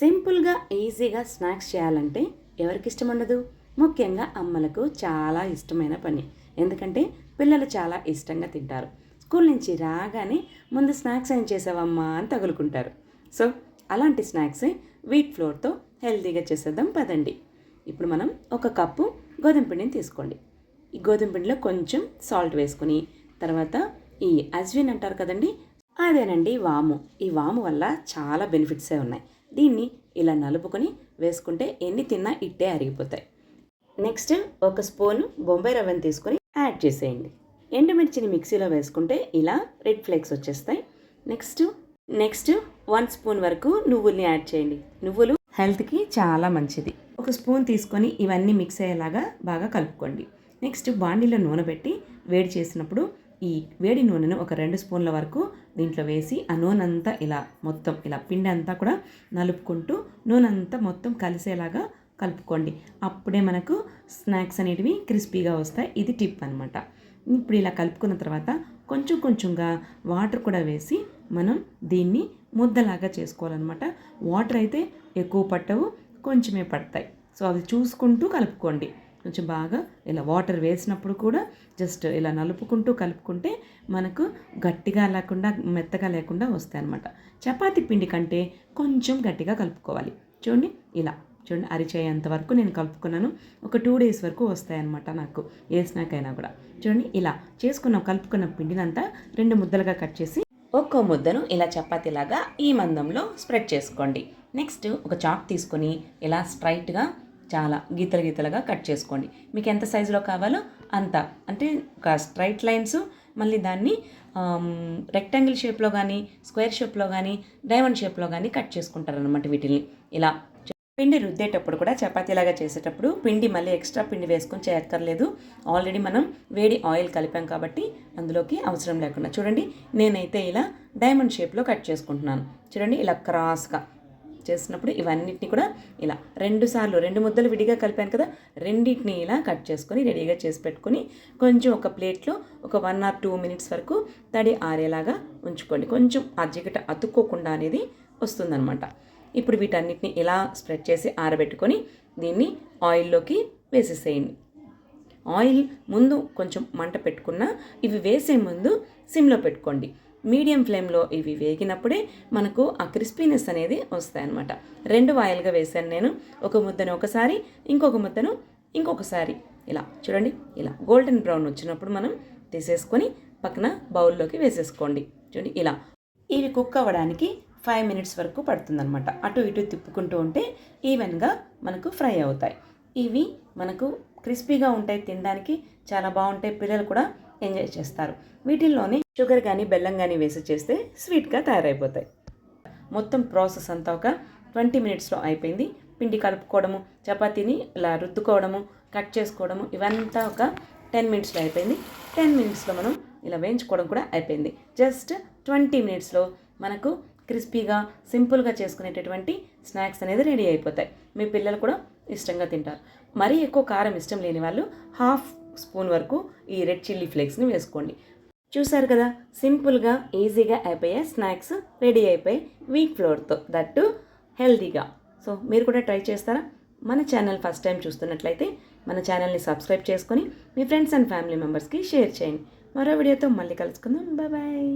సింపుల్గా ఈజీగా స్నాక్స్ చేయాలంటే ఎవరికి ఇష్టం ఉండదు ముఖ్యంగా అమ్మలకు చాలా ఇష్టమైన పని. ఎందుకంటే పిల్లలు చాలా ఇష్టంగా తింటారు. స్కూల్ నుంచి రాగానే ముందు స్నాక్స్ ఏం చేసావమ్మా అని తగులుకుంటారు. సో అలాంటి స్నాక్స్ వీట్ ఫ్లోర్తో హెల్తీగా చేసేద్దాం పదండి. ఇప్పుడు మనం ఒక కప్పు గోధుమ పిండిని తీసుకోండి. ఈ గోధుమ పిండిలో కొంచెం సాల్ట్ వేసుకుని తర్వాత ఈ అజ్విన్ అంటారు కదండి? అదేనండి వాము. ఈ వాము వల్ల చాలా బెనిఫిట్సే ఉన్నాయి. దీన్ని ఇలా నలుపుకొని వేసుకుంటే ఎన్ని తిన్నా ఇట్టే అరిగిపోతాయి. నెక్స్ట్ ఒక స్పూన్ బొంబాయి రవ్వని తీసుకొని యాడ్ చేసేయండి. ఎండుమిర్చిని మిక్సీలో వేసుకుంటే ఇలా రెడ్ ఫ్లేక్స్ వచ్చేస్తాయి. నెక్స్ట్ నెక్స్ట్ వన్ స్పూన్ వరకు నువ్వుల్ని యాడ్ చేయండి. నువ్వులు హెల్త్కి చాలా మంచిది. ఒక స్పూన్ తీసుకొని ఇవన్నీ మిక్స్ అయ్యేలాగా బాగా కలుపుకోండి. నెక్స్ట్ బాండీలో నూనె పెట్టి వేడి చేసినప్పుడు ఈ వేడి నూనెను ఒక రెండు స్పూన్ల వరకు దీంట్లో వేసి ఆ నూనె అంతా ఇలా మొత్తం ఇలా పిండి అంతా కూడా నలుపుకుంటూ నూనె అంతా మొత్తం కలిసేలాగా కలుపుకోండి. అప్పుడే మనకు స్నాక్స్ అనేటివి క్రిస్పీగా వస్తాయి. ఇది టిప్ అనమాట ఇప్పుడు ఇలా కలుపుకున్న తర్వాత కొంచెం కొంచెంగా వాటర్ కూడా వేసి మనం దీన్ని ముద్దలాగా చేసుకోవాలన్నమాట. వాటర్ అయితే ఎక్కువ పట్టవు కొంచెమే పడతాయి. సో అది చూసుకుంటూ కలుపుకోండి. కొంచెం బాగా ఇలా వాటర్ వేసినప్పుడు కూడా జస్ట్ ఇలా నలుపుకుంటూ కలుపుకుంటే మనకు గట్టిగా లేకుండా మెత్తగా లేకుండా వస్తాయి అనమాట చపాతీ పిండి కంటే కొంచెం గట్టిగా కలుపుకోవాలి. చూడండి ఇలా. చూడండి అరిచేయంత వరకు నేను కలుపుకున్నాను. ఒక టూ డేస్ వరకు వస్తాయన్నమాట నాకు ఏ స్నాక్ అయినా కూడా. చూడండి ఇలా చేసుకున్న కలుపుకున్న పిండినంతా రెండు ముద్దలుగా కట్ చేసి ఒక్కో ముద్దను ఇలా చపాతీలాగా ఈ మందంలో స్ప్రెడ్ చేసుకోండి. నెక్స్ట్ ఒక చాక్ తీసుకొని ఇలా స్ట్రైట్గా చాలా గీతలు గీతలుగా కట్ చేసుకోండి. మీకు ఎంత సైజులో కావాలో అంత. అంటే ఒక స్ట్రైట్ లైన్స్ మళ్ళీ దాన్ని రెక్టాంగిల్ షేప్లో కానీ స్క్వేర్ షేప్లో కానీ డైమండ్ షేప్లో కానీ కట్ చేసుకుంటారనమాట వీటిని ఇలా పిండి రుద్దేటప్పుడు కూడా చపాతీలాగా చేసేటప్పుడు పిండి మళ్ళీ ఎక్స్ట్రా పిండి వేసుకొని చేయక్కర్లేదు. ఆల్రెడీ మనం వేడి ఆయిల్ కలిపాం కాబట్టి అందులోకి అవసరం లేకుండా. చూడండి నేనైతే ఇలా డైమండ్ షేప్లో కట్ చేసుకుంటున్నాను. చూడండి ఇలా క్రాస్గా చేసినప్పుడు ఇవన్నిటిని కూడా ఇలా రెండు సార్లు రెండు ముద్దలు విడిగా కలిపాను కదా రెండింటిని ఇలా కట్ చేసుకొని రెడీగా చేసి పెట్టుకొని కొంచెం ఒక ప్లేట్లో ఒక వన్ ఆర్ టూ మినిట్స్ వరకు తడి ఆరేలాగా ఉంచుకోండి. కొంచెం ఆ జిగట అతుక్కోకుండా అనేది వస్తుందన్నమాట. ఇప్పుడు వీటన్నిటిని ఇలా స్ప్రెడ్ చేసి ఆరబెట్టుకొని దీన్ని ఆయిల్లోకి వేసేసేయండి. ఆయిల్ ముందు కొంచెం మంట పెట్టుకున్న ఇవి వేసే ముందు సిమ్లో పెట్టుకోండి. మీడియం ఫ్లేమ్లో ఇవి వేగినప్పుడే మనకు ఆ క్రిస్పీనెస్ అనేది వస్తాయన్నమాట. రెండు వాయిల్గా వేసాను నేను. ఒక ముద్దను ఒకసారి ఇంకొక ముద్దను ఇంకొకసారి. ఇలా చూడండి ఇలా. గోల్డెన్ బ్రౌన్ వచ్చినప్పుడు మనం తీసేసుకొని పక్కన బౌల్లోకి వేసేసుకోండి. చూడండి ఇలా. ఇవి కుక్ అవ్వడానికి ఫైవ్ మినిట్స్ వరకు పడుతుందన్నమాట. అటు ఇటు తిప్పుకుంటూ ఉంటే ఈవెన్గా మనకు ఫ్రై అవుతాయి. ఇవి మనకు క్రిస్పీగా ఉంటాయి తినడానికి చాలా బాగుంటాయి పిల్లలు కూడా ఎంజాయ్ చేస్తారు. వీటిల్లోనే షుగర్ కానీ బెల్లం కానీ వేసి చేస్తే స్వీట్గా తయారైపోతాయి. మొత్తం ప్రాసెస్ అంతా ఒక ట్వంటీ మినిట్స్లో అయిపోయింది. పిండి కలుపుకోవడము చపాతీని ఇలా రుద్దుకోవడము కట్ చేసుకోవడము ఇవంతా ఒక టెన్ మినిట్స్లో అయిపోయింది. టెన్ మినిట్స్లో మనం ఇలా వేయించుకోవడం కూడా అయిపోయింది. జస్ట్ ట్వంటీ మినిట్స్లో మనకు క్రిస్పీగా సింపుల్గా చేసుకునేటటువంటి స్నాక్స్ అనేది రెడీ అయిపోతాయి. మీ పిల్లలు కూడా ఇష్టంగా తింటారు. మరీ ఎక్కువ కారం ఇష్టం లేని వాళ్ళు హాఫ్ స్పూన్ వరకు ఈ రెడ్ చిల్లీ ఫ్లేక్స్ని వేసుకోండి. చూసారు కదా? సింపుల్గా ఈజీగా అయిపోయే స్నాక్స్ రెడీ అయిపోయి వీట్ ఫ్లోర్తో దట్టు హెల్తీగా. సో మీరు కూడా ట్రై చేస్తారా? మన ఛానల్ ఫస్ట్ టైం చూస్తున్నట్లయితే మన ఛానల్ని సబ్స్క్రైబ్ చేసుకొని మీ ఫ్రెండ్స్ అండ్ ఫ్యామిలీ మెంబర్స్కి షేర్ చేయండి. మరో వీడియోతో మళ్ళీ కలుసుకుందాం. బాయ్.